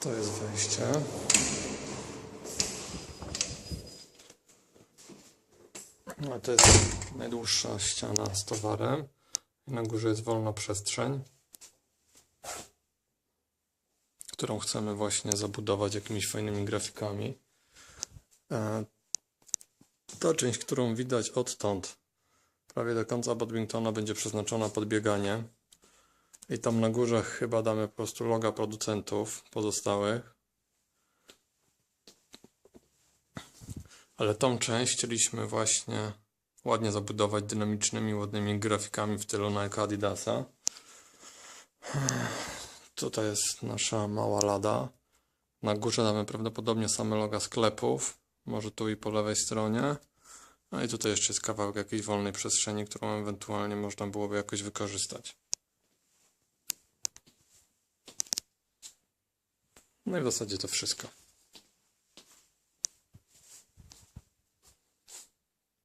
To jest wejście. A to jest najdłuższa ściana z towarem. Na górze jest wolna przestrzeń, którą chcemy właśnie zabudować jakimiś fajnymi grafikami. E, Ta część, którą widać odtąd, prawie do końca Badmintona będzie przeznaczona pod bieganie. I tam na górze chyba damy po prostu loga producentów pozostałych. Ale tą część chcieliśmy właśnie ładnie zabudować dynamicznymi, ładnymi grafikami w stylu Nike Adidasa. Tutaj jest nasza mała lada. Na górze damy prawdopodobnie same loga sklepów. Może tu i po lewej stronie. No i tutaj jeszcze jest kawałek jakiejś wolnej przestrzeni, którą ewentualnie można byłoby jakoś wykorzystać. No i w zasadzie to wszystko.